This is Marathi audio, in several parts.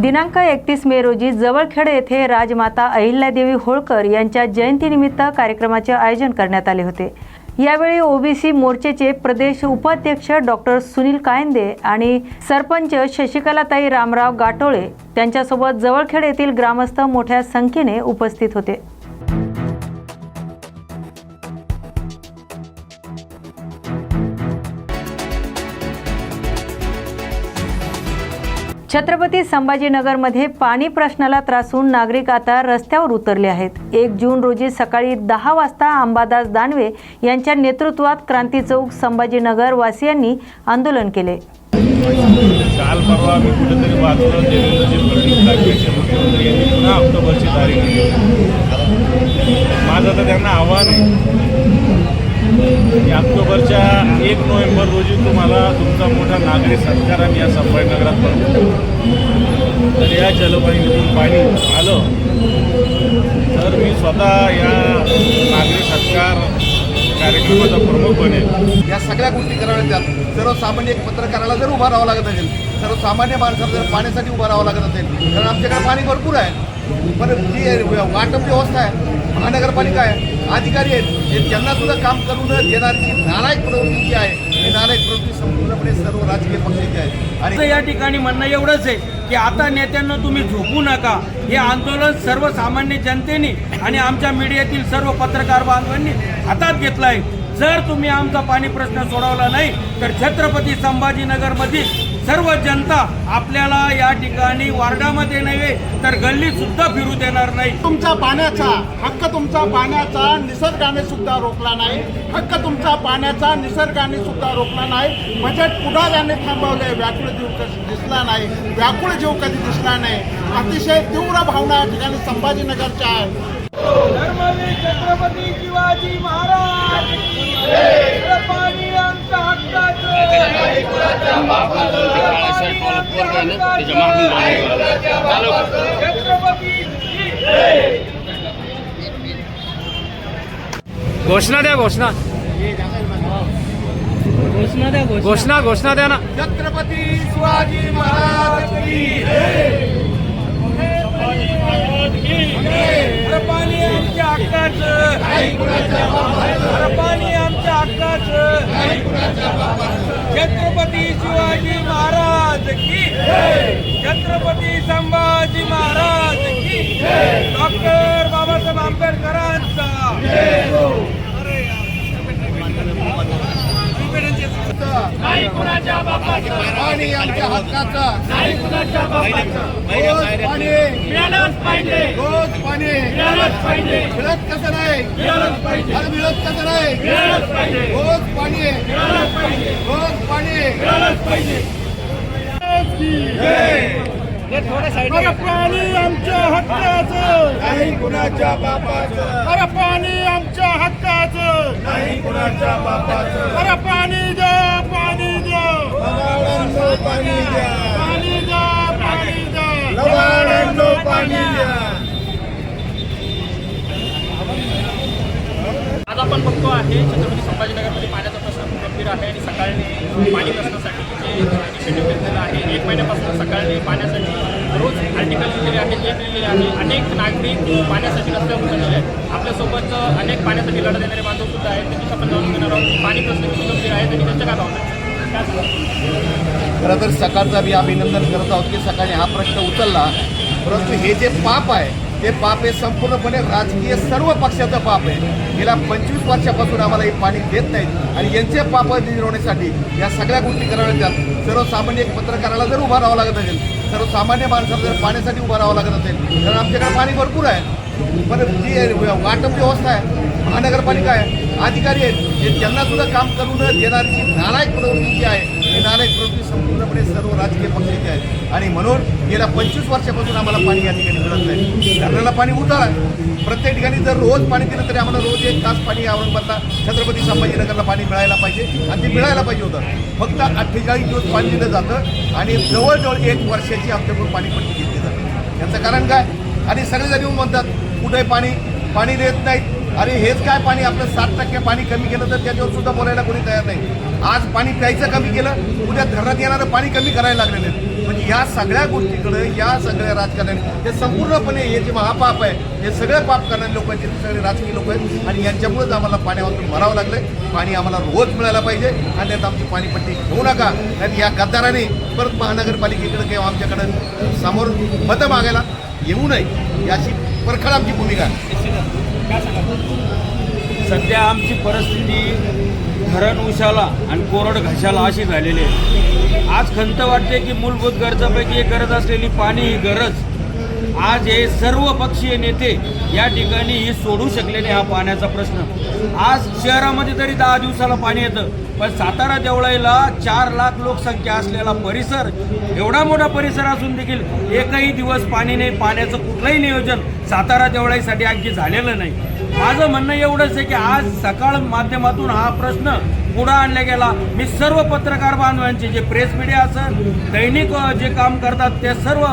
दिनांक एकतीस मे रोजी जवळखेड येथे राजमाता अहिल्यादेवी होळकर यांच्या जयंतीनिमित्त कार्यक्रमाचे आयोजन करण्यात आले होते. यावेळी ओबीसी मोर्चेचे प्रदेश उपाध्यक्ष डॉक्टर सुनील कायंदे आणि सरपंच शशिकलाताई रामराव गाटोळे त्यांच्यासोबत जवळखेड येथील ग्रामस्थ मोठ्या संख्येने उपस्थित होते. छत्रपती संभाजीनगरमध्ये पाणी प्रश्नाला त्रासून नागरिक आता रस्त्यावर उतरले आहेत. एक जून रोजी सकाळी दहा वाजता अंबादास दानवे यांच्या नेतृत्वात क्रांती चौक संभाजीनगर वासियांनी आंदोलन केले. काल परवा मी कुठेतरी वाचलं देवेंद्रजी फडणवीस राज्याचे मुख्यमंत्री यांनी पुन्हा ऑक्टोबरची तारीख माझं तर त्यांना आव्हान आहे. की ऑक्टोबरच्या एक नोव्हेंबर रोजी तुम्हाला तुमचा मोठा नागरी सत्कार आम्ही या संभाजीनगरात करतो तर या जलवाहिनीतून पाणी आलं तर मी स्वतः या नागरी सत्कार कार्यक्रमाचा प्रमुख बनेल. या सगळ्या गोष्टी कराव्या त्यात सर्वसामान्य एक पत्रकाराला जर उभा राहावं लागत असेल सर्वसामान्य माणसाला जर पाण्यासाठी उभं राहावं लागत असेल कारण आमच्याकडे पाणी भरपूर आहे. पण जी वाटप व्यवस्था आहे महानगरपालिका आहे अधिकारी आहेत हे त्यांना सुद्धा काम करू न देणारी नालायक प्रवृत्ती जी आहे ही नालायक प्रवृत्ती संपूर्णपणे सर्व राजकीय पक्षाची आहे. आणि या ठिकाणी म्हणणं एवढंच आहे की आता नेत्यांना तुम्ही झोपू नका. हे आंदोलन सर्वसामान्य जनतेने आणि आमच्या मीडियातील सर्व पत्रकार बांधवांनी हातात घेतलं आहे जर तुम्ही आमचा पाणी प्रश्न सोडवला नाही तर छत्रपती संभाजीनगरमधील सर्व जनता आपल्याला या ठिकाणी वार्डामध्ये नव्हे तर गल्लीत सुद्धा फिरू देणार नाही. तुमचा पाण्याचा हक्क तुमचा पाण्याचा निसर्गाने सुद्धा रोखला नाही. हक्क तुमचा पाण्याचा निसर्गाने सुद्धा रोखला नाही. बजेट पुढाऱ्याने थांबवले व्याकुळ जीव कधी दिसला नाही. व्याकुळ जीव कधी दिसला नाही. अतिशय तीव्र भावना या ठिकाणी संभाजीनगरच्या आहेत धर्मवीर छत्रपती शिवाजी महाराज पाणी आमच्या हक्काचं। छत्रपती घोषणा द्या घोषणा। घोषणा घोषणा। द्या ना। छत्रपती शिवाजी महाराज हरपाणी आमच्या हक्काचं. हरपाणी आमच्या हक्काचं. छत्रपती शिवाजी महाराज की छत्रपती संभाजी महाराज की डॉक्टर बाबासाहेब आंबेडकरांचा. पाणी आमच्या हक्काचा. रोज पाणी. रोज पाणी. मिळत कसं नाही? अरे मिळत कसं नाही? रोज पाणी. रोज पाणी. अरे पाणी आमच्या हक्काचं. नाही कुणाच्या बापाचं. अरे पाणी आमच्या हक्काचं नाही कुणाच्या बापाचं अरे पाणी द्या पाणी द्या. पाणी द्या. पाणी द्या पाणी द्या. लबाडांनो पाणी द्या. आज आपण बघतो आहे छत्रपती संभाजीनगरमध्ये पाण्याचा प्रश्न खूप गंभीर आहे आणि सकाळने पाणी प्रश्नासाठी जे इनिशिएटिव्ह घेतलेलं आहे एक महिन्यापासून सकाळने पाण्यासाठी रोज आर्टिकल लिहिलेले आहेत लेख लिहिलेले आहे अनेक नागरिक पाण्यासाठी रस्त्यावर उतरलेले आहेत. आपल्यासोबत अनेक पाण्यासाठी लढा देणारे बांधव सुद्धा आहेत. त्यांची आपण जाणून घेणार आहोत पाणी प्रश्न किती गंभीर आहे आणि त्यांच्या काय भावना खरं तर सकाळचा मी अभिनंदन करत आहोत की सकाळी हा प्रश्न उचलला. परंतु हे जे पाप आहे ते पाप हे संपूर्णपणे राजकीय सर्व पक्षाचं पाप आहे. गेल्या पंचवीस वर्षापासून आम्हाला हे पाणी देत नाहीत आणि यांचे पाप निर्वहण्यासाठी या सगळ्या गोष्टी कराव्या लागतात सर्वसामान्य एक पत्रकाराला जर उभा राहावं लागत असेल सर्वसामान्य माणसाला जर पाण्यासाठी उभं राहावं लागत असेल तर आमच्याकडे पाणी भरपूर आहे. पण जी वाटप व्यवस्था आहे महानगरपालिका आहे अधिकारी आहेत हे त्यांना सुद्धा काम करून देणारी जी नालायक प्रवृत्ती जी आहे ही नालायक प्रवृत्ती संपूर्णपणे सर्व राजकीय पक्षाची आहे आणि म्हणून गेल्या पंचवीस वर्षापासून आम्हाला पाणी या ठिकाणी मिळत नाही. धरणाला पाणी उतार. आहे प्रत्येक ठिकाणी जर रोज पाणी दिलं तरी आम्हाला रोज एक तास पाणी औरंगाबादला छत्रपती संभाजीनगरला पाणी मिळायला पाहिजे आणि ते मिळायला पाहिजे होतं. फक्त अठ्ठेचाळीस दिवस पाणी दिलं जातं आणि जवळजवळ एक वर्षाची आमच्याकडून पण घेतली जाते. याचं कारण काय? आणि सगळेजण येऊन म्हणतात कुठे पाणी? पाणी देत नाहीत. अरे हेच काय पाणी? आपलं सात टक्के पाणी कमी केलं तर त्याच्यावर सुद्धा बोलायला कोणी तयार नाही. आज पाणी प्यायचं कमी केलं उद्या धरणात येणारं पाणी कमी करायला लागलेलं आहे. म्हणजे या सगळ्या गोष्टीकडे या सगळ्या राजकारणी हे संपूर्णपणे हे जे महापाप आहे हे सगळे पाप करणारे लोक आहेत ते सगळे राजकीय लोक आहेत. आणि यांच्यामुळेच आम्हाला पाण्यावरून मरावं लागलं पाणी आम्हाला रोज मिळायला पाहिजे. आणि त्यात आमची पाणीपट्टी घेऊ नका. आणि या गद्दाराने परत महानगरपालिकेकडे किंवा आमच्याकडं समोर मतं मागायला येऊ नये. याची परखड आमची भूमिका आहे. सध्या आमची परिस्थिती धरण उशाला आणि कोरड घशाला अशी झालेली आहे. आज खंत वाटते की मूलभूत गरजापैकी एक गरज असलेली पाणी ही गरज. आज हे सर्व पक्षीय नेते या ठिकाणी ही सोडू शकले नाही हा पाण्याचा प्रश्न. आज शहरामध्ये तरी दहा दिवसाला पाणी येतं पण सातारा देवळाईला चार लाख लोकसंख्या असलेला परिसर एवढा मोठा परिसर असून देखील एकही दिवस पाणी नाही पाण्याचं कुठलंही नियोजन सातारा देवळाईसाठी आणखी झालेलं नाही. माझं म्हणणं एवढंच आहे की आज सकाळ माध्यमातून हा प्रश्न पुढं आणला गेला. मी सर्व पत्रकार बांधवांचे जे प्रेस मीडिया असेल दैनिक जे काम करतात ते सर्व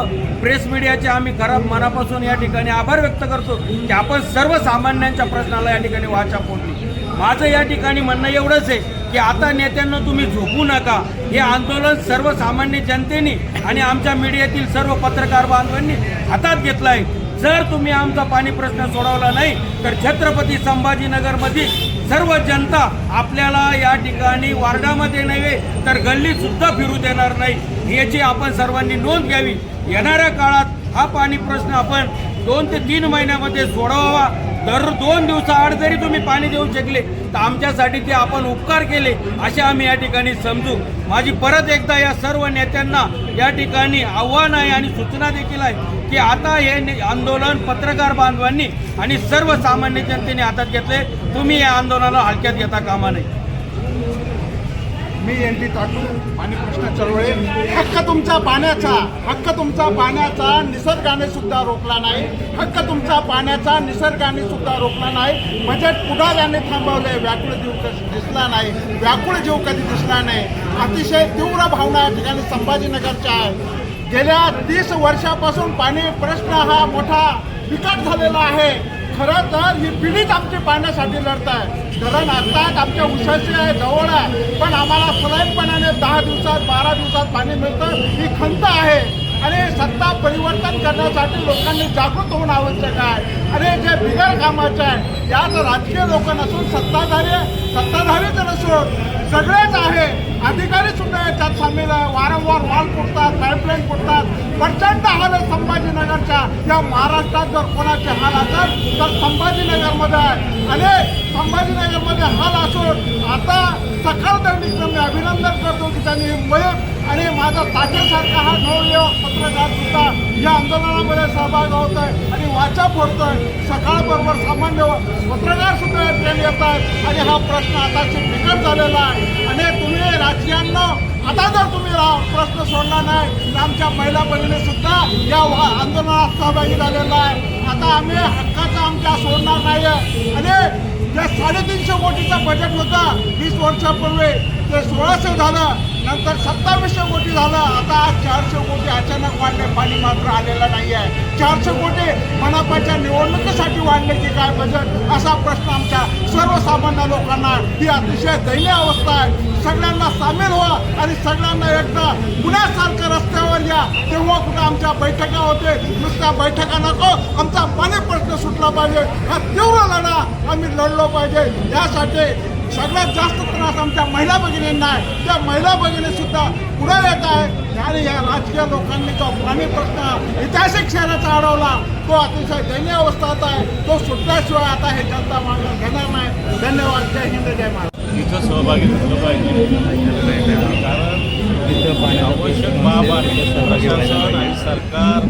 प्रेस मीडियाचे आम्ही खराब मनापासून या ठिकाणी आभार व्यक्त करतो की आपण सर्वसामान्यांच्या प्रश्नाला या ठिकाणी वाचा फोडली. माझं या ठिकाणी म्हणणं एवढंच आहे की आता नेत्यांना तुम्ही झोपू नका. हे आंदोलन सर्वसामान्य जनतेने आणि आमच्या मीडियातील सर्व पत्रकार बांधवांनी हातात घेतलं आहे. जर तुम्ही आमचा पाणी प्रश्न सोडवला नाही तर छत्रपती संभाजीनगरमधील सर्व जनता आपल्याला या ठिकाणी वार्डामध्ये नव्हे तर गल्लीसुद्धा फिरू देणार नाही. याची आपण सर्वांनी नोंद घ्यावी. येणाऱ्या काळात हा पाणी प्रश्न आपण दोन ते तीन महिन्यामध्ये सोडवावा. दर दोन दिवसाआड जरी तुम्ही पाणी देऊ शकले तर आमच्यासाठी ते आपण उपकार केले असे आम्ही या ठिकाणी समजू. माझी परत एकदा या सर्व नेत्यांना या ठिकाणी आव्हान आहे आणि सूचना देखील आहे. की आता हे आंदोलन पत्रकार बांधवांनी आणि सर्वसामान्य जनतेने हातात घेतले. तुम्ही या आंदोलनाला हलक्यात घेता कामा नये. मी एन टी ताटू आणि कृष्ण चळवळे. हक्क तुमचा पाण्याचा हक्क तुमचा पाण्याचा निसर्गाने सुद्धा रोखला नाही. हक्क तुमचा पाण्याचा निसर्गाने सुद्धा रोखला नाही. बजेट पुढाऱ्याने थांबवले व्याकुळ जीव कधी दिसला नाही. व्याकुळ जीव कधी दिसला नाही. अतिशय तीव्र भावना या ठिकाणी संभाजीनगरच्या आहे गेल्या तीस वर्षापासून पाणी प्रश्न हा मोठा बिकट झालेला आहे. खरं तर ही पिढीच आमची पाण्यासाठी लढत आहे. धरण आत्ताच आमच्या उशाची आहे जवळ आहे. पण आम्हाला सलाईनपणाने दहा दिवसात बारा दिवसात पाणी मिळतं. ही खंत आहे. आणि सत्ता परिवर्तन करण्यासाठी लोकांनी जागृत होणं आवश्यक आहे. आणि जे बिगर कामाचे आहे यात राजकीय लोक नसून सत्ताधारी सत्ताधारीच नसून सगळेच आहे. अधिकारी सुद्धा याच्यात सामील. आहे वारंवार वाल फुटतात पाईपलाईन फुटतात. प्रचंड हाल आहे संभाजीनगरच्या. या महाराष्ट्रात जर कोणाचे हाल असेल तर संभाजीनगरमध्ये आहे. आणि संभाजीनगरमध्ये हाल असून आता सकाळ दैनिकचं मी अभिनंदन करतो की त्यांनी मोहीम आणि माझा तात्यासारखा हा नवयुवक पत्रकार सुद्धा या आंदोलनामध्ये सहभाग होत आहे आणि वाचा फोडतोय. सकाळबरोबर सामान्य पत्रकार सुद्धा या ट्रेन येत आहेत आणि हा प्रश्न आताशी बिकट झालेला आहे. आणि तुम्ही राजकीयांना आता जर तुम्ही प्रश्न सोडला नाही तर आमच्या महिला बहिणी सुद्धा या वा- आंदोलनात सहभागी झालेला आहे. आता आम्ही हक्काचा आमच्या सोडणार नाही आणि जे साडेतीनशे कोटीचं बजेट होता वीस वर्षापूर्वी ते सोळाशे झालं नंतर सत्तावीसशे कोटी झालं. आता आज चारशे कोटी अचानक वाढले पाणी मात्र आलेलं नाही आहे चारशे कोटी मनापाच्या निवडणुकीसाठी वाढले की काय बजेट? असा प्रश्न आमच्या सर्वसामान्य लोकांना. ही अतिशय दयनीय अवस्था आहे. सगळ्यांना सामील व्हा आणि सगळ्यांना एकदा पुण्यासारखं रस्त्यावर या. तेव्हा कुठं आमच्या बैठका होते नुसत्या बैठका नको. आमचा पाणी प्रश्न सुटला पाहिजे. हा तीव्र लढा आम्ही लढलो पाहिजे. यासाठी सगळ्यात जास्त त्रास आमच्या महिला भगिनींना आहे. त्या महिला भगिनी सुद्धा पुढे येत आहे. आणि या राजकीय लोकांनी जो पाणी प्रश्न ऐतिहासिक शहराचा अडवला तो अतिशय दयनीय अवस्थात आहे. तो सुटल्याशिवाय आता हे जनता मागणं घेणार नाही. धन्यवाद. जय हिंद जय महाराज सहभागी झालं पाहिजे कारण इथं आवश्यक बाब प्रशासन आणि सरकार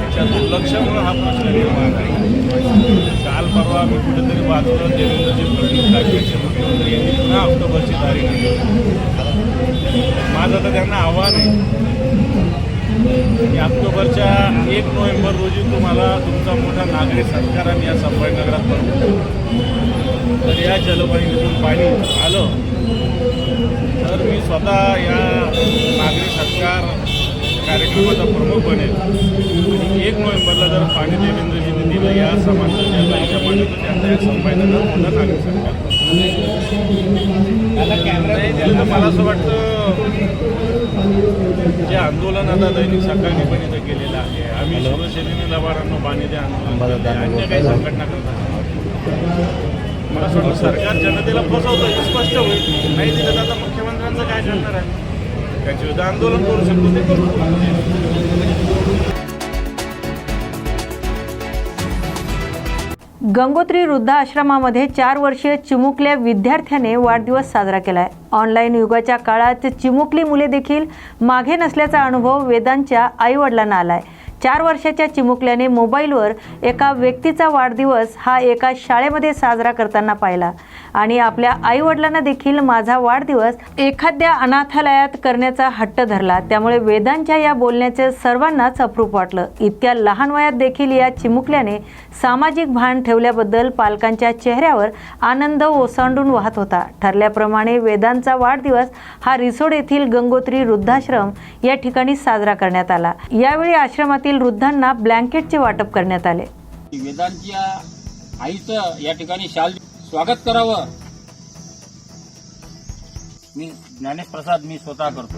याच्या दुर्लक्षामुळे हा प्रश्न निर्माण आहे काल परवा मी कुठेतरी वाचलं देवेंद्रजी फडणवीस राज्याचे मुख्यमंत्री यांनी पुन्हा ऑक्टोबरची तारीख दिली माझं तर त्यांना आव्हान आहे. की ऑक्टोबरच्या एक नोव्हेंबर रोजी तुम्हाला तुमचा मोठा नागरी सत्कार आम्ही या संभाजीनगरात करू. तर या जलवाहिनीतून पाणी आलं. तर मी स्वतः या नागरी सत्कार कार्यक्रमाचा प्रमुख बनेल आणि एक नोव्हेंबरला जर पाणी देवेंद्रजींनी दिलं या समांतर ज्यांना याच्या पाणी त्यांचा या संभाजीनगर मोठा नागरी सत्कार नाही त्यांना मला असं वाटतं जे आंदोलन आता दैनिक सकाळने पण इथं केलेलं आहे आम्ही शिवसेनेने लबाडांना पाणी द्या आंदोलन. अन्य काही संघटना करतात मला असं वाटतं सरकार जनतेला फसवतं हे स्पष्ट होईल. नाही दिलं तर आता मुख्यमंत्र्यांचं काय करणार आहे? त्याच्या विरुद्ध आंदोलन करू शकतो ते करू गंगोत्री वृद्धाश्रमामध्ये चार वर्षीय चिमुकल्या विद्यार्थ्याने वाढदिवस साजरा केलाय. ऑनलाईन युगाच्या काळात चिमुकली मुले देखील मागे नसल्याचा अनुभव वेदांच्या आईवडिलांना आलाय. चार वर्षाच्या चिमुकल्याने मोबाईलवर एका व्यक्तीचा वाढदिवस हा एका शाळेमध्ये साजरा करताना पाहिला. आणि आपल्या आईवडिलांना देखील माझा वाढदिवस एखाद्या अनाथालयात करण्याचा हट्ट धरला. त्यामुळे वेदांच्या या बोलण्याचे सर्वांनाच अप्रूप वाटलं. इतक्या लहान वयात देखील या चिमुकल्याने सामाजिक भान ठेवल्याबद्दल पालकांच्या चेहऱ्यावर आनंद ओसांडून वाहत होता. ठरल्याप्रमाणे वेदांचा वाढदिवस हा रिसोड येथील गंगोत्री वृद्धाश्रम या ठिकाणी साजरा करण्यात आला. यावेळी आश्रमातील वृद्धांना ब्लँकेटचे वाटप करण्यात आले. वेदांच्या आईचं या ठिकाणी शाल स्वागत करावं. मी ज्ञानेश प्रसाद मी स्वतः करतो.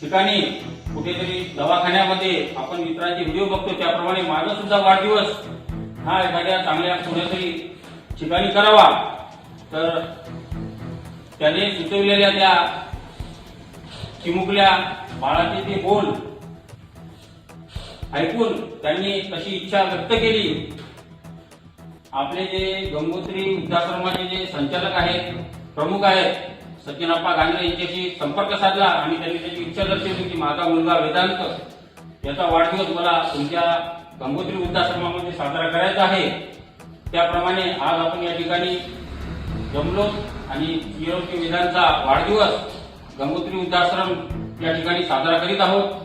ठिकाणी कुठेतरी दवाखान्यामध्ये आपण मित्रांचे व्हिडिओ बघतो त्याप्रमाणे माझा सुद्धा वाढदिवस हा एखाद्या चांगल्या कोणातरी ठिकाणी करावा. तर त्याने सुचवलेल्या त्या चिमुकल्या बाळाचे ते बोल ऐकून त्यांनी तशी इच्छा व्यक्त केली. आपले जे गंगोत्री वृद्धाश्रमाचे जे संचालक आहेत प्रमुख आहेत सचिनप्पा गांधळे यांच्याशी संपर्क साधला आणि त्यांनी त्याची इच्छा दर्शवली की माझा मुलगा वेदांत याचा वाढदिवस मला तुमच्या गंगोत्री वृद्धाश्रमामध्ये साजरा करायचा आहे. त्याप्रमाणे आज आपण या ठिकाणी जमलो आणि युरोपी विधानचा वाढदिवस गंगोत्री वृद्धाश्रम या ठिकाणी साजरा करीत आहोत.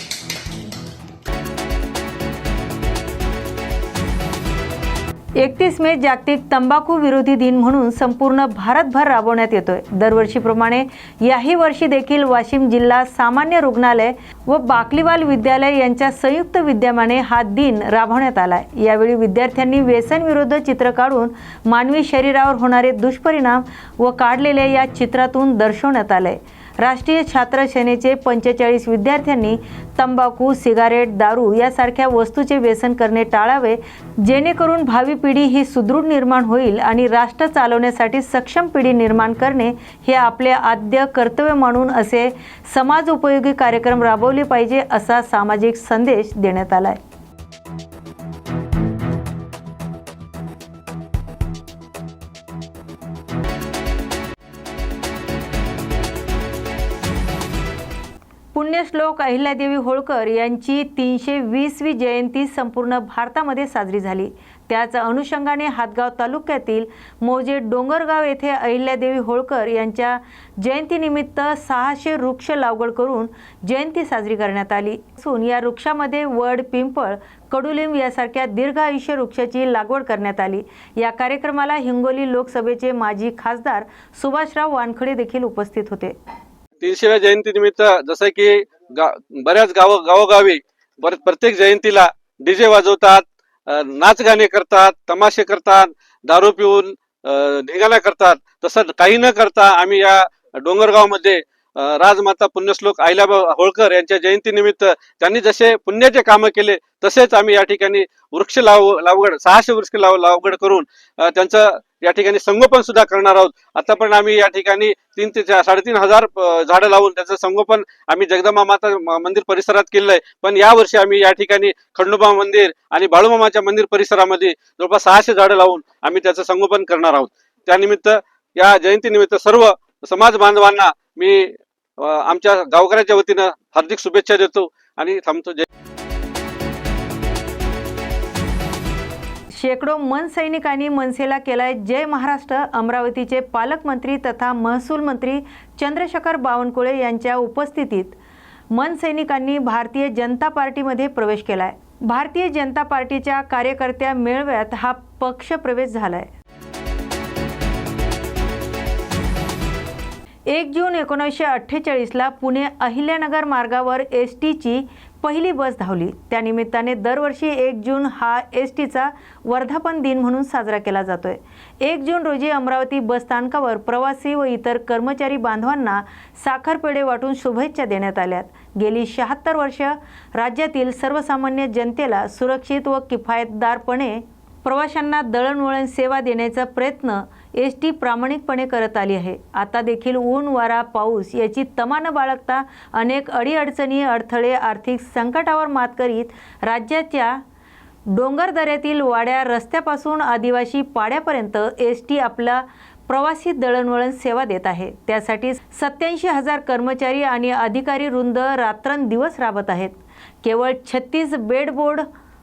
एकतीस मे जागतिक तंबाखू विरोधी दिन म्हणून संपूर्ण भारतभर राबवण्यात येतोय. दरवर्षीप्रमाणे याही वर्षी देखील वाशिम जिल्हा सामान्य रुग्णालय व बाकलीवाल विद्यालय यांच्या संयुक्त विद्यमाने हा दिन राबवण्यात आलाय. यावेळी विद्यार्थ्यांनी व्यसनविरुद्ध चित्र काढून मानवी शरीरावर होणारे दुष्परिणाम व काढलेले या चित्रातून दर्शवण्यात आले राष्ट्रीय छात्र सेनेचे पंचेचाळीस विद्यार्थ्यांनी तंबाखू सिगारेट दारू यासारख्या वस्तूचे व्यसन करणे टाळावे जेणेकरून भावी पिढी ही सुदृढ निर्माण होईल आणि राष्ट्र चालवण्यासाठी सक्षम पिढी निर्माण करणे हे आपले आद्य कर्तव्य मानून असे समाज उपयोगी कार्यक्रम राबवले पाहिजे असा सामाजिक संदेश देण्यात आला आहे पुण्यश्लोक अहिल्यादेवी होळकर यांची तीनशे वीसवी जयंती संपूर्ण भारतामध्ये साजरी झाली. त्याच अनुषंगाने हातगाव तालुक्यातील मोजे डोंगरगाव येथे अहिल्यादेवी होळकर यांच्या जयंतीनिमित्त सहाशे वृक्ष लागवड करून जयंती साजरी करण्यात आली. असून या वृक्षामध्ये वड पिंपळ कडुलिंब यासारख्या दीर्घ आयुष्य वृक्षाची लागवड करण्यात आली. या कार्यक्रमाला हिंगोली लोकसभेचे माजी खासदार सुभाषराव वानखडे देखील उपस्थित होते. तीनशेव्या जयंतीनिमित्त जसं की गा बऱ्याच गाव गावोगावी बर प्रत्येक जयंतीला डीजे वाजवतात नाच गाणे करतात तमाशे करतात दारू पिऊन ढिगाणा करतात. तसं काही न करता आम्ही या डोंगरगावमध्ये राजमाता पुण्यश्लोक आईलाबा होळकर यांच्या जयंतीनिमित्त त्यांनी जसे पुण्याचे कामं केले तसेच आम्ही या ठिकाणी वृक्ष लाव लावगड सहाशे वृक्ष लाव लावगड करून त्यांचं या ठिकाणी संगोपन सुद्धा करणार आहोत. आता पण आम्ही या ठिकाणी तीन ते साडेतीन हजार झाडं लावून त्याचं संगोपन आम्ही जगदंबा माता मंदिर परिसरात केलेलं आहे पण या वर्षी आम्ही या ठिकाणी खंडोबा मंदिर आणि बाळूमामाच्या मंदिर परिसरामध्ये जवळपास सहाशे झाडं लावून आम्ही त्याचं संगोपन करणार आहोत. त्यानिमित्त या जयंतीनिमित्त सर्व समाज बांधवांना मी आमच्या गावकऱ्याच्या वतीनं हार्दिक शुभेच्छा देतो आणि थांबतो. जय शेकडो मन सैनिकांनी मनसेला केलाय जय महाराष्ट्र. अमरावतीचे पालकमंत्री तथा महसूल मंत्री चंद्रशेखर बावनकुळे यांच्या उपस्थितीत मन सैनिकांनी भारतीय जनता पार्टीमध्ये प्रवेश केलाय. भारतीय जनता पार्टीच्या कार्यकर्त्या मेळव्यात हा पक्ष प्रवेश झालाय. एक जून एकोणीसशे अठ्ठेचाळीसला पुणे अहिल्यानगर मार्गावर एस टीची पहिली बस धावली. त्यानिमित्ताने दरवर्षी एक जून हा एस टीचा वर्धापन दिन म्हणून साजरा केला जातोय. एक जून रोजी अमरावती बस स्थानकावर प्रवासी व इतर कर्मचारी बांधवांना साखरपेढे वाटून शुभेच्छा देण्यात आल्यात. गेली शहात्तर वर्ष राज्यातील सर्वसामान्य जनतेला सुरक्षित व किफायतदारपणे प्रवाशांना दळणवळण सेवा देण्याचा प्रयत्न एस टी प्रामाणिकपणे करत आली आहे. आता देखील ऊन वारा पाऊस याची तमा न बाळगता अनेक अडीअडचणी अडथळे आर्थिक संकटावर मात करीत राज्याच्या डोंगरदऱ्यातील वाड्या रस्त्यापासून आदिवासी पाड्यापर्यंत एस टी आपला प्रवासी दळणवळण सेवा देत आहे. त्यासाठी सत्याऐंशी हजार कर्मचारी आणि अधिकारी वृंद रात्रंदिवस राबत आहेत. केवळ छत्तीस बेडबोर्ड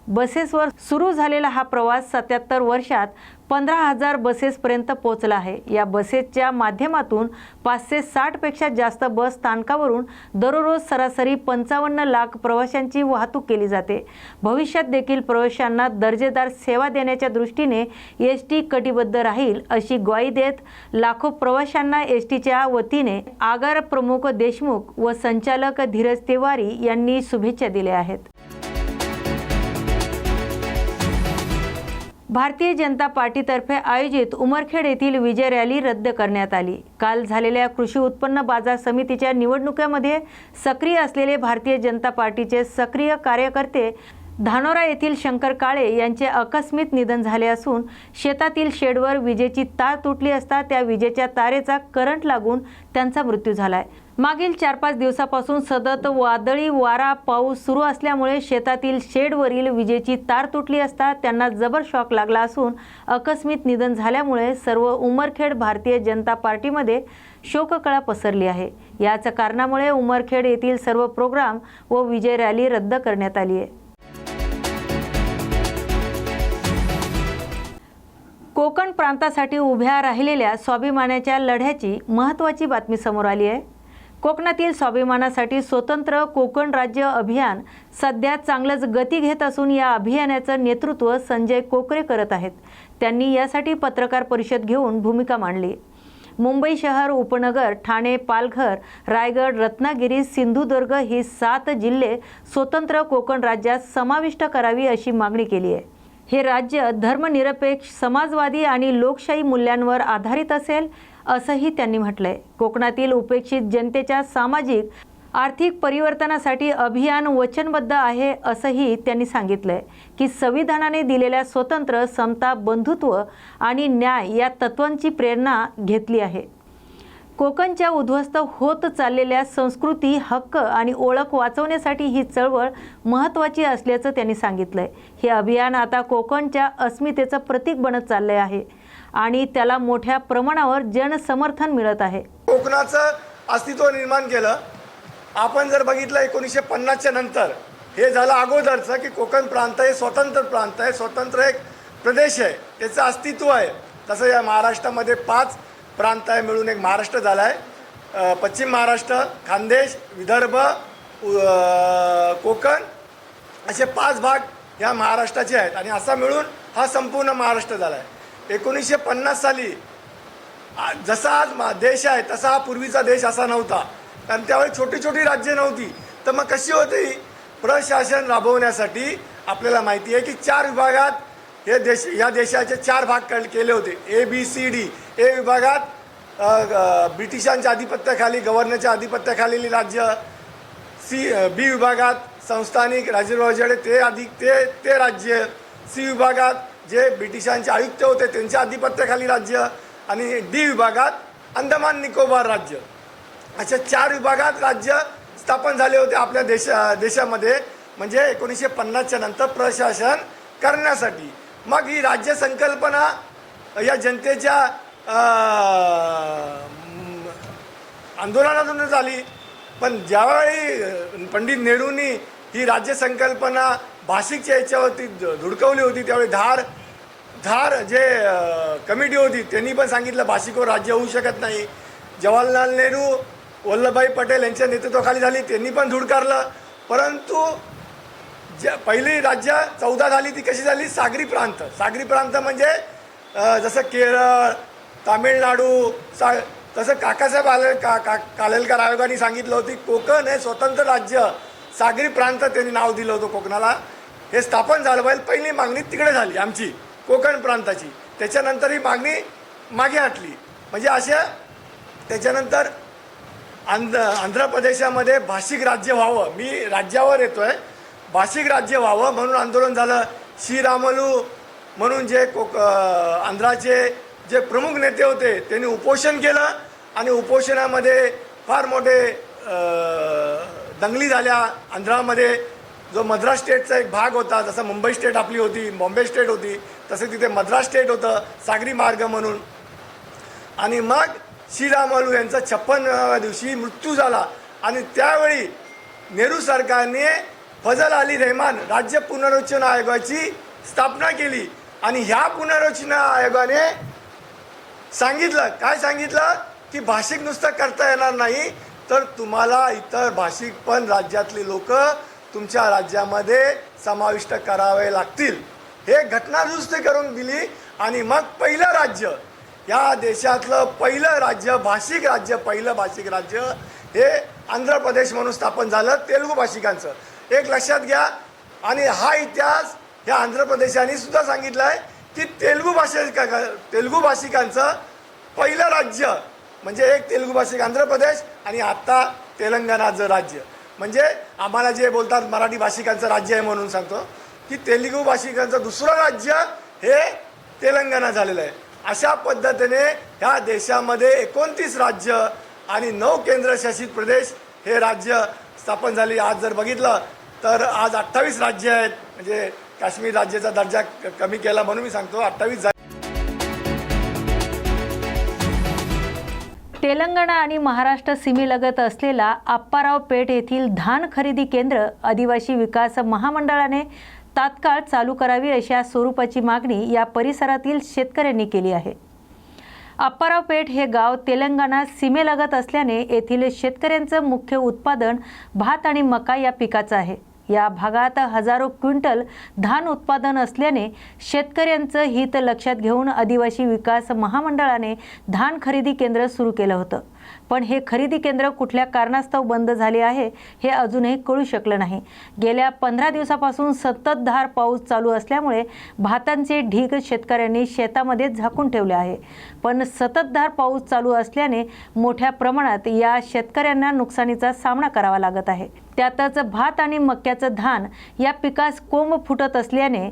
बसेसवर सुरू झालेला हा प्रवास सत्याहत्तर वर्षात पंधरा हजार बसेसपर्यंत पोहोचला आहे. या बसेसच्या माध्यमातून पाचशे साठपेक्षा जास्त बस स्थानकावरून दररोज सरासरी पंचावन्न लाख प्रवाशांची वाहतूक केली जाते. भविष्यात देखील प्रवाशांना दर्जेदार सेवा देण्याच्या दृष्टीने एस टी कटिबद्ध राहील अशी ग्वाही देत लाखो प्रवाशांना एस टीच्या वतीने आगार प्रमुख देशमुख व संचालक धीरज तिवारी यांनी शुभेच्छा दिल्या आहेत. भारतीय जनता पार्टीतर्फे आयोजित उमरखेड येथील विजय रॅली रद्द करण्यात आली. काल झालेल्या कृषी उत्पन्न बाजार समितीच्या निवडणुकीमध्ये सक्रिय असलेले भारतीय जनता पार्टीचे सक्रिय कार्यकर्ते धानोरा येथील शंकर काळे यांचे अकस्मित निधन झाले असून शेतातील शेडवर विजेची तार तुटली असता त्या विजेच्या तारेचा करंट लागून त्यांचा मृत्यू झालाय. मागील चार पाच दिवसापासून सतत वादळी वारा पाऊस सुरू असल्यामुळे शेतातील शेडवरील विजेची तार तुटली असता त्यांना जबर शॉक लागला असून अकस्मित निधन झाल्यामुळे सर्व उमरखेड भारतीय जनता पार्टीमध्ये शोककळा पसरली आहे. याच कारणामुळे उमरखेड येथील सर्व प्रोग्राम व विजय रॅली रद्द करण्यात आली आहे. कोकण प्रांतासाठी उभ्या राहिलेल्या स्वाभिमानाच्या लढ्याची महत्त्वाची बातमी समोर आली आहे. कोकणातील स्वाभिमानासाठी स्वतंत्र कोकण राज्य अभियान सध्या चांगलंच गती घेत असून या अभियानाचं नेतृत्व संजय कोकरे करत आहेत. त्यांनी यासाठी पत्रकार परिषद घेऊन भूमिका मांडली. मुंबई शहर उपनगर ठाणे पालघर रायगड रत्नागिरी सिंधुदुर्ग ही सात जिल्हे स्वतंत्र कोकण राज्यात समाविष्ट करावी अशी मागणी केली आहे. हे राज्य धर्मनिरपेक्ष समाजवादी आणि लोकशाही मूल्यांवर आधारित असेल असंही त्यांनी म्हटलंय. कोकणातील उपेक्षित जनतेच्या सामाजिक आर्थिक परिवर्तनासाठी अभियान वचनबद्ध आहे असंही त्यांनी सांगितलंय की संविधानाने दिलेल्या स्वतंत्र समता बंधुत्व आणि न्याय या तत्वांची प्रेरणा घेतली आहे. कोकणच्या उद्ध्वस्त होत चाललेल्या संस्कृती हक्क आणि ओळख वाचवण्यासाठी ही चळवळ महत्त्वाची असल्याचं त्यांनी सांगितलंय. हे अभियान आता कोकणच्या अस्मितेचं प्रतीक बनत चालले आहे आणि त्याला मोठ्या प्रमाणावर जनसमर्थन मिळत आहे. कोकणाचं अस्तित्व निर्माण केलं. आपण जर बघितलं एकोणीसशे पन्नासच्या नंतर हे झालं अगोदरचं की कोकण प्रांत हे स्वतंत्र प्रांत आहे. स्वतंत्र एक प्रदेश आहे. त्याचं अस्तित्व आहे. तसं या महाराष्ट्रामध्ये पाच प्रांत आहे मिळून एक महाराष्ट्र झाला आहे पश्चिम महाराष्ट्र खानदेश विदर्भ कोकण असे पाच भाग ह्या महाराष्ट्राचे आहेत आणि असा मिळून हा संपूर्ण महाराष्ट्र झाला आहे एकोणीसशे पन्नास साली जसा आज मा- देश आहे तसा हा पूर्वीचा देश असा नव्हता. कारण त्यावेळी छोटी छोटी राज्य नव्हती. तर मग कशी होती? प्रशासन राबवण्यासाठी आपल्याला माहिती आहे की चार विभागात हे देश या देशाचे चार भाग केले होते. ए बी सी डी हे विभागात ब्रिटिशांच्या आधिपत्याखाली गव्हर्नरच्या आधिपत्याखालील राज्य सी बी विभागात संस्थानिक राजेरवाजेडे ते अधिक ते ते राज्य सी विभागात जे ब्रिटिशांचे आयुक्त होते त्यांच्या आधिपत्याखाली राज्य आणि डी विभागात अंदमान निकोबार राज्य. अशा चार विभागात राज्य स्थापन झाले होते आपल्या देशा देशामध्ये. म्हणजे एकोणीसशे पन्नासच्या नंतर प्रशासन करण्यासाठी. मग ही राज्य संकल्पना या जनतेच्या आंदोलनातून आंदोलनातूनच पण ज्यावेळी पंडित नेहरूंनी ही राज्य संकल्पना भाषिकच्या याच्यावरती धुडकवली होती त्यावेळी धार धार जे कमिटी होती त्यांनी पण सांगितलं भाषिकवर राज्य होऊ शकत नाही. जवाहरलाल नेहरू वल्लभभाई पटेल यांच्या नेतृत्वाखाली झाली त्यांनी पण धुडकारलं परंतु ज्या पहिली राज्य चौदा झाली ती कशी झाली? सागरी प्रांत. सागरी प्रांत म्हणजे जसं केरळ तामिळनाडू सा तसं काकासाहेब आले का का कालेलकर आयोगाने सांगितलं होती कोकण हे स्वतंत्र राज्य सागरी प्रांत त्यांनी नाव दिलं होतं कोकणाला. हे स्थापन झालं पाहिजे. पहिली मागणी तिकडे झाली आमची कोकण प्रांताची. त्याच्यानंतर ही मागणी मागे हटली. म्हणजे अशा त्याच्यानंतर आंध्र आंध्र प्रदेशामध्ये भाषिक राज्य व्हावं. मी राज्यावर येतो आहे भाषिक राज्य व्हावं म्हणून आंदोलन झालं. श्रीरामलू म्हणून जे कोक आंध्राचे जे प्रमुख नेते होते त्यांनी उपोषण केलं आणि उपोषणामध्ये फार मोठे दंगली झाल्या. आंध्रामध्ये जो मद्रास स्टेटचा एक भाग होता जसं मुंबई स्टेट आपली होती बॉम्बे स्टेट होती तसं तिथे मद्रास स्टेट होतं सागरी मार्ग म्हणून. आणि मग श्रीरामलू यांचा छप्पनव्या दिवशी मृत्यू झाला. आणि त्यावेळी नेहरू सरकारने फजल अली रहमान राज्य पुनर्रचना आयोगाची स्थापना केली. आणि ह्या पुनर्रचना आयोगाने सांगितलं. काय सांगितलं? की भाषिक नुसतं करता येणार नाही तर तुम्हाला इतर भाषिक पण राज्यातली लोक तुमच्या राज्यामध्ये समाविष्ट करावे लागतील. हे घटनादुरुस्ती करून दिली आणि मग पहिलं राज्य या देशातलं पहिलं राज्य भाषिक राज्य पहिलं भाषिक राज्य हे आंध्र प्रदेश म्हणून स्थापन झालं तेलुगू भाषिकांचं. एक लक्षात घ्या. आणि हा इतिहास ह्या आंध्र प्रदेशाने सुद्धा सांगितलं आहे की तेलुगू भाषिक तेलुगू भाषिकांचं पहिलं राज्य म्हणजे एक तेलुगू भाषिक आंध्र प्रदेश आणि आत्ता तेलंगणाचं राज्य. म्हणजे आम्हाला जे बोलतात मराठी भाषिकांचं राज्य आहे म्हणून सांगतो की तेलुगू भाषिकांचं दुसरं राज्य हे तेलंगणा झालेलं आहे. अशा पद्धतीने ह्या देशामध्ये एकोणतीस राज्य आणि नऊ केंद्रशासित प्रदेश हे राज्य स्थापन झाली. आज जर बघितलं तर आज अठ्ठावीस राज्य आहेत. म्हणजे काश्मीर राज्याचा दर्जा कमी केला म्हणून मी सांगतो अठ्ठावीस तेलंगणा आणि महाराष्ट्र सीमेलगत असलेला आप्पाराव पेठ येथील धान खरेदी केंद्र आदिवासी विकास महामंडळाने तात्काळ चालू करावी अशा स्वरूपाची मागणी या परिसरातील शेतकऱ्यांनी केली आहे. आप्पाराव पेठ हे गाव तेलंगणा सीमेलगत असल्याने येथील शेतकऱ्यांचं मुख्य उत्पादन भात आणि मका या पिकाचं आहे. या भागात हजारो क्विंटल धान उत्पादन असल्याने शेतकऱ्यांचं हित लक्षात घेऊन आदिवासी विकास महामंडळाने धान खरेदी केंद्र सुरू केलं होतं. पण हे खरेदी केंद्र कुठल्या कारणास्तव बंद झाले आहे हे अजूनही कळू शकलं नाही. गेल्या पंधरा दिवसापासून सततधार पाऊस चालू असल्यामुळे भातांचे ढीग शेतकऱ्यांनी शेतामध्ये झाकून ठेवले आहे. पण सततधार पाऊस चालू असल्याने मोठ्या प्रमाणात या शेतकऱ्यांना नुकसानीचा सामना करावा लागत आहे. त्यातच भात आणि मक्याचं धान या पिकास कोंब फुटत असल्याने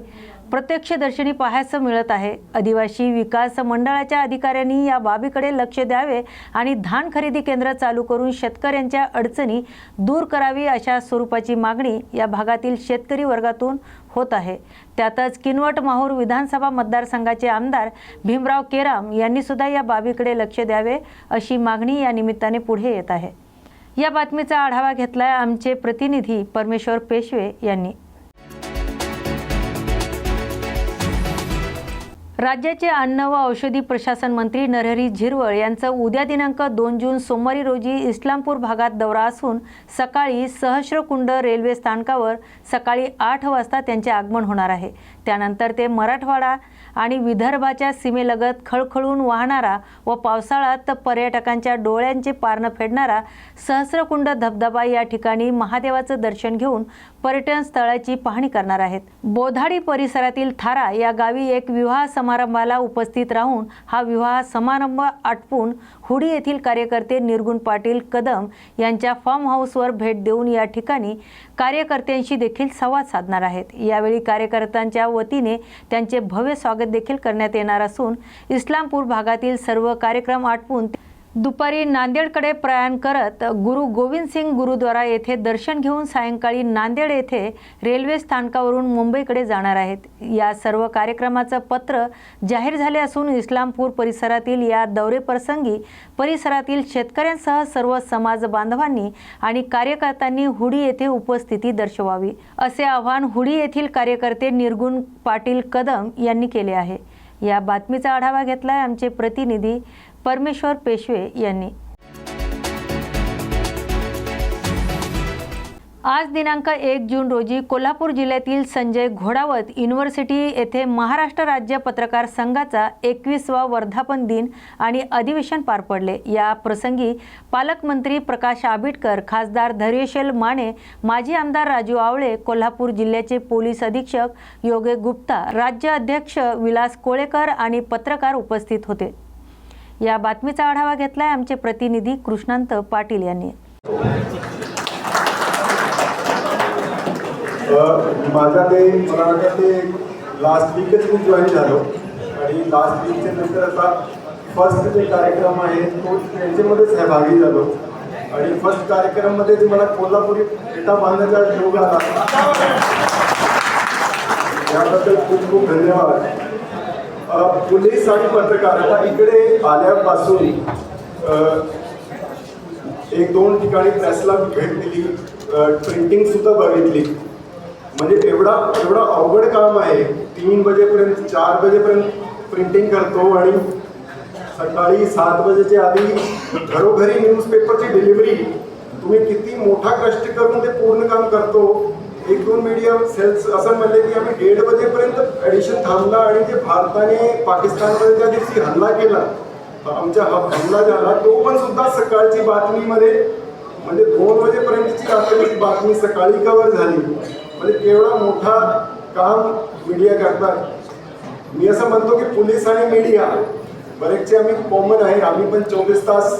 प्रत्यक्षदर्शनी पाहायचं मिळत आहे. आदिवासी विकास मंडळाच्या अधिकाऱ्यांनी या बाबीकडे लक्ष द्यावे आणि धान खरेदी केंद्र चालू करून शेतकऱ्यांच्या अडचणी दूर करावी अशा स्वरूपाची मागणी या भागातील शेतकरी वर्गातून होत आहे. त्यातच किनवट माहूर विधानसभा मतदारसंघाचे आमदार भीमराव केराम यांनी सुद्धा या बाबीकडे लक्ष द्यावे अशी मागणी या निमित्ताने पुढे येत आहे. या बातमीचा आढावा घेतलाय आमचे प्रतिनिधी परमेश्वर पेशवे यांनी. राज्याचे अन्न व औषधी प्रशासन मंत्री नरहरी झिरवळ यांचं उद्या दिनांक दोन जून सोमवारी रोजी इस्लामपूर भागात दौरा असून सकाळी सहस्रकुंड रेल्वे स्थानकावर सकाळी आठ वाजता त्यांचे आगमन होणार आहे. त्यानंतर ते मराठवाडा आणि विदर्भाच्या सीमेलगत खळखळून वाहणारा व पावसाळ्यात पर्यटकांच्या डोळ्यांचे पारणं फेडणारा सहस्रकुंड धबधबा या ठिकाणी महादेवाचं दर्शन घेऊन पर्यटन स्थळाची पाहणी करणार आहेत. बोधाडी परिसरातील थारा या गावी एक विवाह समारंभाला उपस्थित राहून हा विवाह समारंभ आटपून हुडी येथील कार्यकर्ते निर्गुण पाटील कदम यांच्या फार्म हाऊसवर भेट देऊन या ठिकाणी कार्यकर्त्यांशी देखील संवाद साधणार आहेत. यावेळी कार्यकर्त्यांच्या वतीने त्यांचे भव्य स्वागत देखील करण्यात येणार असून इस्लामपूर भागातील सर्व कार्यक्रम आटपून दुपारी नांदेडकडे प्रयाण करत गुरु गोविंद सिंग गुरुद्वारा येथे दर्शन घेऊन सायंकाळी नांदेड येथे रेल्वे स्थानकावरून मुंबईकडे जाणार आहेत. या सर्व कार्यक्रमाचं पत्र जाहीर झाले असून इस्लामपूर परिसरातील या दौरेप्रसंगी परिसरातील शेतकऱ्यांसह सर्व समाज बांधवांनी आणि कार्यकर्त्यांनी हुडी येथे उपस्थिती दर्शवावी. असे आवाहन हुडी येथील कार्यकर्ते निर्गुण पाटील कदम यांनी केले आहे. या बातमीचा आढावा घेतलाय आमचे प्रतिनिधी परमेश्वर पेशवे यांनी. आज दिनांक एक जून रोजी कोल्हापूर जिल्ह्यातील संजय घोडावत युनिव्हर्सिटी येथे महाराष्ट्र राज्य पत्रकार संघाचा एकवीसवा वर्धापन दिन आणि अधिवेशन पार पडले. या प्रसंगी पालकमंत्री प्रकाश आबिटकर खासदार धैर्यशैल माने माजी आमदार राजू आवळे कोल्हापूर जिल्ह्याचे पोलीस अधीक्षक योगे गुप्ता राज्य अध्यक्ष विलास कोळेकर आणि पत्रकार उपस्थित होते. या बातमीचा आढावा घेतलाय आमचे प्रतिनिधी कृष्णांत पाटील यांनी. माझा ते मला वाटतं ते लास्ट वीकच मी जॉईन झालो. आणि लास्ट वीकच्या नंतर आता फर्स्ट जे कार्यक्रम आहे तो त्यांच्यामध्ये सहभागी झालो. आणि फर्स्ट कार्यक्रममध्ये जे मला कोल्हापुरी फेटा बांधण्याचा योग आला याबद्दल खूप खूप धन्यवाद. पोलीस आणि पत्रकार आता इकडे आल्यापासून एक दोन ठिकाणी प्रेसला भेट दिली प्रिंटिंग सुद्धा बघितली. म्हणजे एवढा एवढा अवघड काम आहे. तीन बजेपर्यंत चार बजेपर्यंत प्रिंटिंग करतो आणि सकाळी सात वाजेच्या आधी घरोघरी न्यूजपेपरची डिलिव्हरी तुम्ही किती मोठा कष्ट करून ते पूर्ण काम करतो. एक दोन मीडिया सेल्स असं म्हणले की आम्ही दीड वाजेपर्यंत एडिशन थांबला आणि जे भारताने पाकिस्तानमध्ये त्या दिवशी हल्ला केला आमच्या ह- हल्ला झाला तो पण सुद्धा सकाळची बातमीमध्ये म्हणजे दोन वाजेपर्यंतची रात्रीची बातमी सकाळी कवर झाली. म्हणजे केवढा मोठा काम मीडिया करतात. मी असं म्हणतो की पोलीस आणि मीडिया बरेचसे आम्ही कॉमन आहे आम्ही पण चोवीस तास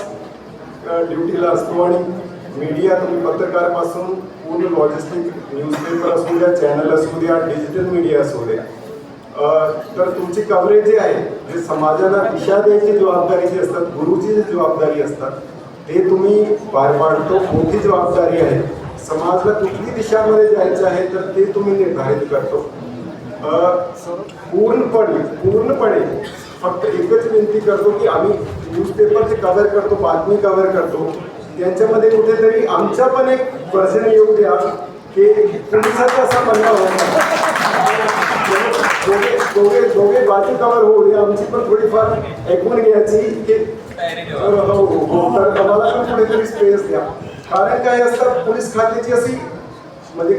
ड्युटीला असतो आणि मीडिया तुम्ही पत्रकारपासून पूर्ण लॉजिस्टिक न्यूजपेपर असू द्या चॅनल असू द्या डिजिटल मीडिया असू द्या. तर तुमची कव्हरेज जे आहे जे समाजाला दिशा द्यायची जबाबदारी जी असतात गुरुची जी जबाबदारी असतात ते तुम्ही पार पाडतो मोठी जबाबदारी आहे. समाजाला कुठली दिशामध्ये जायचं आहे तर ते तुम्ही निर्धारित करतो. पूर्णपणे पूर्णपणे फक्त एकच विनंती करतो की आम्ही न्यूजपेपरचे कव्हर करतो बातमी कव्हर करतो. यांच्यामध्ये कुठेतरी आमचा पण एक वर्जन येऊ द्या की पोलिसाचा असा म्हणणं होता. दोघे दोघे दोघे बाजू कवर होऊ आमची पण थोडीफार ऐकून घ्यायची की हो हो, हो. तर आम्हाला पण कुठेतरी स्पेस द्या. कारण काय असतं पोलीस खात्याची अशी म्हणजे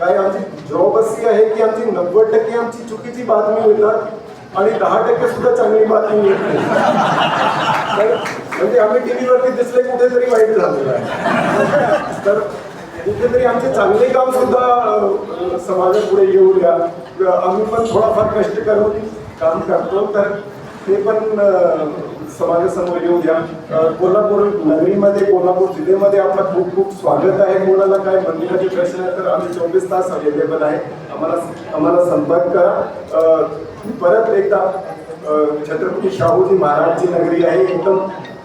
काय आमची जॉब अशी आहे की आमची नव्वद टक्के आमची चुकीची बातमी मिळतात आणि दहा टक्के सुद्धा चांगली बातमी येत नाही. म्हणजे आम्ही टी व्हीवरती दिसले कुठेतरी वाईट झालेलं आहे. तर कुठेतरी आमचे चांगले काम सुद्धा समाजापुढे येऊ द्या. आम्ही पण थोडाफार कष्ट करून काम करतो तर ते पण समाजासमोर येऊ द्या. कोल्हापूर नगरीमध्ये कोल्हापूर जिल्ह्यामध्ये आपलं खूप खूप स्वागत आहे. कोणाला काय मंदिराचे प्रश्न आहे तर आम्ही चोवीस तास अवेलेबल आहे. आम्हाला आम्हाला संपर्क करा. परत एकदा छत्रपती शाहूजी महाराजची नगरी आहे एकदम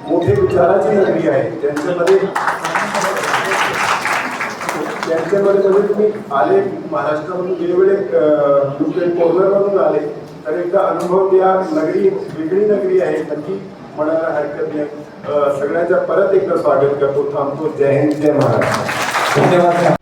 मोठे विचाराची नगरी आहे. त्यांच्यामध्ये त्यांच्यामध्ये म्हणजे तुम्ही आले महाराष्ट्रामधून वेगवेगळे दुसरे कोर्नरमधून आले तर एकदा अनुभव द्या नगरी वेगळी नगरी आहे नक्की म्हणायला हरकत नाही. सगळ्यांच्या परत एकदा स्वागत करतो. थांबतो. जय हिंद जय महाराष्ट्र. धन्यवाद.